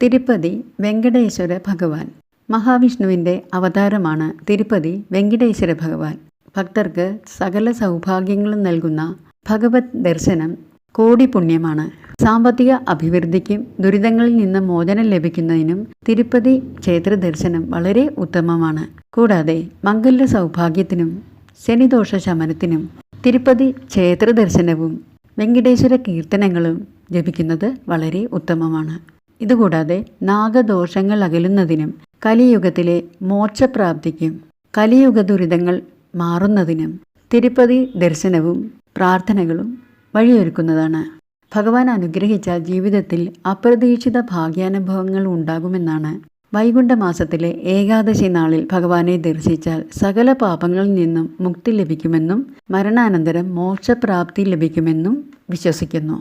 തിരുപ്പതി വെങ്കടേശ്വര ഭഗവാൻ. മഹാവിഷ്ണുവിന്റെ അവതാരമാണ് തിരുപ്പതി വെങ്കടേശ്വര ഭഗവാൻ. ഭക്തർക്ക് സകല സൗഭാഗ്യങ്ങളും നൽകുന്ന ഭഗവത് ദർശനം കോടി പുണ്യമാണ് സാമ്പത്തിക അഭിവൃദ്ധിക്കും ദുരിതങ്ങളിൽ നിന്ന് മോചനം ലഭിക്കുന്നതിനും തിരുപ്പതി ക്ഷേത്ര ദർശനം വളരെ ഉത്തമമാണ്. കൂടാതെ മംഗല്യ സൗഭാഗ്യത്തിനും ശനിദോഷ ശമനത്തിനും തിരുപ്പതി ക്ഷേത്ര ദർശനവും വെങ്കടേശ്വര കീർത്തനങ്ങളും ജപിക്കുന്നത് വളരെ ഉത്തമമാണ്. ഇതുകൂടാതെ നാഗദോഷങ്ങൾ അകലുന്നതിനും കലിയുഗത്തിലെ മോക്ഷപ്രാപ്തിക്കും കലിയുഗ ദുരിതങ്ങൾ മാറുന്നതിനും തിരുപ്പതി ദർശനവും പ്രാർത്ഥനകളും വഴിയൊരുക്കുന്നതാണ്. ഭഗവാൻ അനുഗ്രഹിച്ച ജീവിതത്തിൽ അപ്രതീക്ഷിത ഭാഗ്യാനുഭവങ്ങൾ ഉണ്ടാകുമെന്നാണ് വൈകുണ്ഠമാസത്തിലെ ഏകാദശി നാളിൽ ഭഗവാനെ ദർശിച്ചാൽ സകല പാപങ്ങളിൽ നിന്നും മുക്തി ലഭിക്കുമെന്നും മരണാനന്തരം മോക്ഷപ്രാപ്തി ലഭിക്കുമെന്നും വിശ്വസിക്കുന്നു.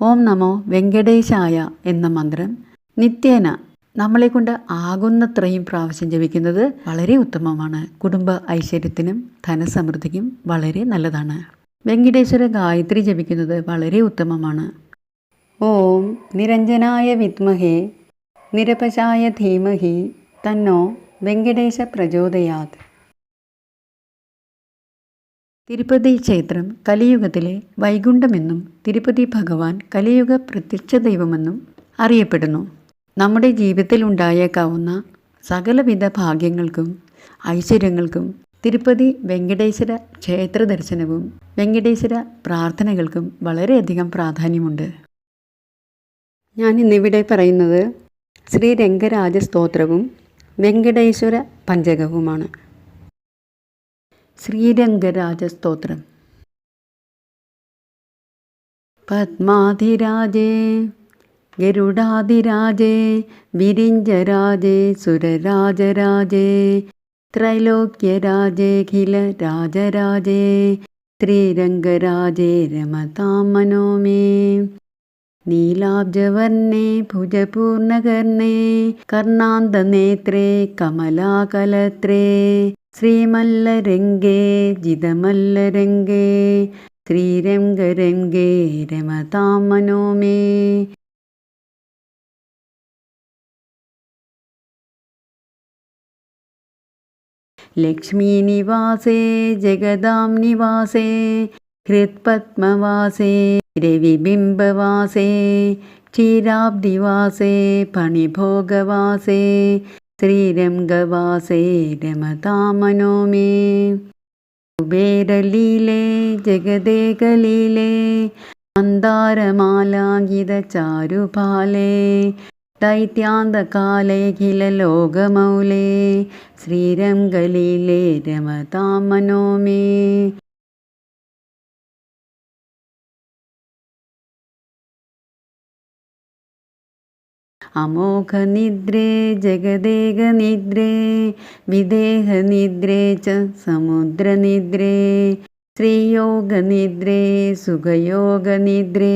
ഓം നമോ വെങ്കടേശായ എന്ന മന്ത്രം നിത്യേന നമ്മളെക്കൊണ്ട് ആകുന്നത്രയും പ്രാവശ്യം ജപിക്കുന്നത് വളരെ ഉത്തമമാണ്. കുടുംബ ഐശ്വര്യത്തിനും ധനസമൃദ്ധിക്കും വളരെ നല്ലതാണ്. വെങ്കടേശ്വര ഗായത്രി ജപിക്കുന്നത് വളരെ ഉത്തമമാണ്. ഓം നിരഞ്ജനായ വിത്മഹേ നിരപശായ ധീമഹി തന്നോ വെങ്കടേശ പ്രചോദയാത്. തിരുപ്പതി ക്ഷേത്രം കലിയുഗത്തിലെ വൈകുണ്ഠമെന്നും തിരുപ്പതി ഭഗവാൻ കലിയുഗ പ്രത്യക്ഷ ദൈവമെന്നും അറിയപ്പെടുന്നു. നമ്മുടെ ജീവിതത്തിൽ ഉണ്ടായേക്കാവുന്ന സകലവിധ ഭാഗ്യങ്ങൾക്കും ഐശ്വര്യങ്ങൾക്കും തിരുപ്പതി വെങ്കടേശ്വര ക്ഷേത്ര ദർശനവും വെങ്കടേശ്വര പ്രാർത്ഥനകൾക്കും വളരെയധികം പ്രാധാന്യമുണ്ട്. ഞാൻ ഇന്നിവിടെ പറയുന്നത് ശ്രീരംഗരാജ സ്തോത്രവും വെങ്കടേശ്വര പഞ്ചകവുമാണ്. ശ്രീരംഗരാജ സ്തോത്രം. പത്മാധിരാജേ ഗരുഡാധിരാജേ വിരിഞ്ചരാജേ സുരരാജരാജേ ത്രൈലോക്യരാജേഖില രാജരാജേ ശ്രീരംഗരാജേ രമതാം മനോമേ നീലാബ്ജവർണേ ഭുജപൂർണകർണേ കർണാന്തനേത്രേ കമലാകലത്രേ श्रीमल्लरङ्गे जिदमल्लरङ्गे श्रीरङ्गरङ्गे रमतां मनो मे लक्ष्मीनिवासे जगदां निवासे हृत्पद्मवासे रविबिम्बवासे क्षीराब्दिवासे फणिभोगवासे ശ്രീരംഗവാസേ രമതാം മനോമേ കുബേരലീലേ ജഗദേകലീലേ മന്ദാരമാലാങ്കിത ചാരുപാലേ ദൈത്യാന്തകാലേഖില ലോകമൗലേ ശ്രീരംഗലീലേ രമതാം अमोघनिद्रे जगदेहनिद्रे विदेहनिद्रे च समुद्रनिद्रे श्रीयोगनिद्रे सुखयोगनिद्रे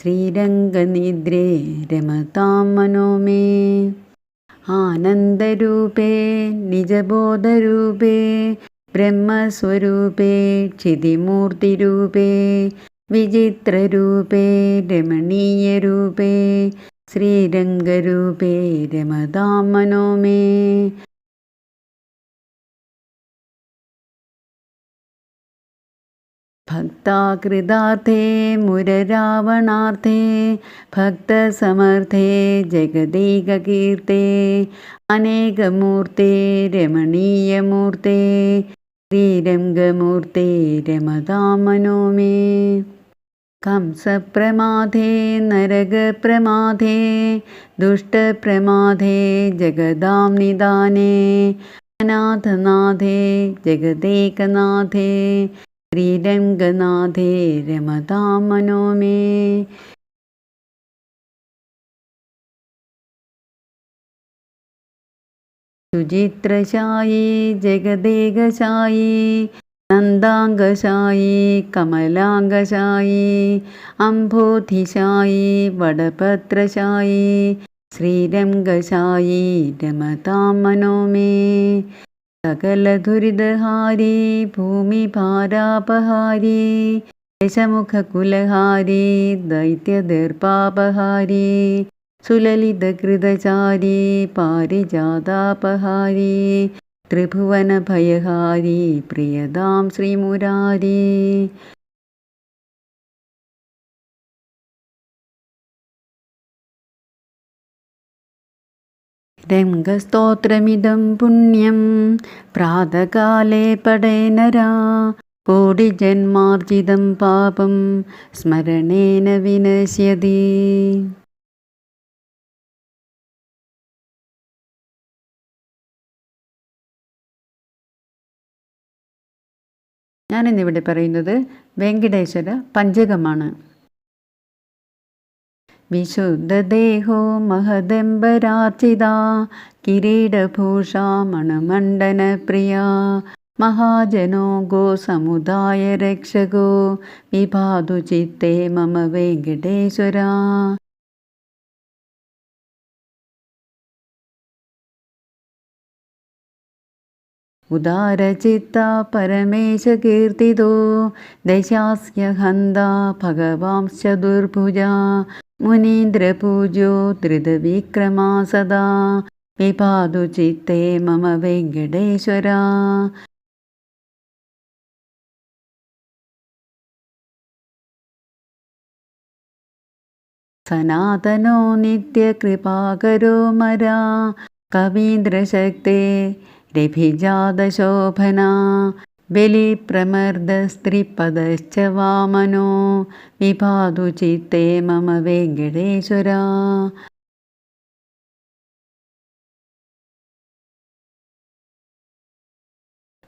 श्रीरङ्गनिद्रे रमतां मनो मे आनन्दरूपे निजबोधरूपे ब्रह्मस्वरूपे क्षितिमूर्तिरूपे विचित्ररूपे रमणीयरूपे ശ്രീരംഗരൂപേ രമതാം മനോമേ ഭക്താകൃതാർത്ഥേ മുരരാവണാർത്ഥേ ഭക്തസമർത്ഥേ ജഗദീകീർത്തേ അനേകമൂർത്തേ രമണീയമൂർത്തേ ശ്രീരംഗമൂർത്തേ രമതാം മനോമേ कंसप्रमादे नरगप्रमादे दुष्टप्रमादे जगदां निदाने अनाथनाथे जगदेकनाथे श्रीरङ्गनाथे रमतां मनो मे सुचित्रशायी जगदेकशायी നന്ദാംഗശായി കമലാംഗശായി അംബോധിശായി വടപത്രശായി ശ്രീരംഗശായി രമതാം മനോമേ സകലദുരിതഹാരി ഭൂമിഭാരാപഹാരി ദശമുഖകുലഹാരി ദൈത്യദർപ്പാപഹാരി സുലലിതകൃതചാരി പാരിജാതാപഹാരി ത്രിഭുവനഭയഹാരി പ്രിയതാം ശ്രീമുരാരി. രംഗസ്തോത്രമിതം പുണ്യം പ്രാതകാലേ പടേനരാ കോടിജന്മാർജിതം പാപം സ്മരണേന വിനശ്യതി. ഞാനിന്നിവിടെ പറയുന്നത് വെങ്കടേശ്വര പഞ്ചകമാണ്. വിശുദ്ധദേഹോ മഹദംബരാർച്ചിത കിരീടഭൂഷ മണമണ്ഡനപ്രിയ മഹാജനോ ഗോസമുദായ രക്ഷകോ വിഭാതു ചിത്തേ മമ വെങ്കടേശ്വര. ഉദാരചിത്ത പരമേശകീർത്തിതോ ദശാസ്യ ഹന്ത ഭഗവാംശ്ച ദുർഭുജ മുനീന്ദ്രപൂജ്യോ ധൃതവിക്രമാ സദാ വിപാതു ചിത്തേ മമ വെങ്കടേശ്വര. സനാതനോ നിത്യകൃപാകരോ മരാ കവീന്ദ്രശക്തേ രഭിജാതശോഭന ബലിപ്രമർദ്ദസ്ത്രീപദശ്ച വാമനോ വിപാതു ചിത്തേ മമ വെങ്കടേശ്വര.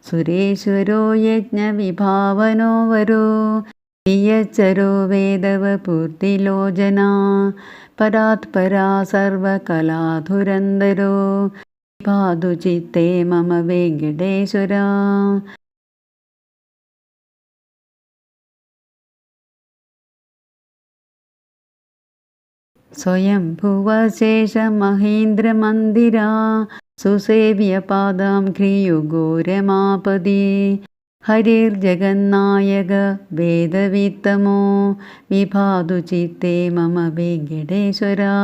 സുരേശ്വരോ യജ്ഞവിഭാവനോ വരോ നിയച്ചരോ വേദവപൂർത്തിലോചന പരാത്പരാ സർവകലാധുരന്തരോ पादुचित्ते मम वेङ्कटेश्वरा स्वयंभुवशेषमहेन्द्रमन्दिरा सुसेव्यपादां क्रियुगोरमापदि हरिर्जगन्नायकवेदवीत्तमो विभादुचित्ते मम वेङ्कटेश्वरा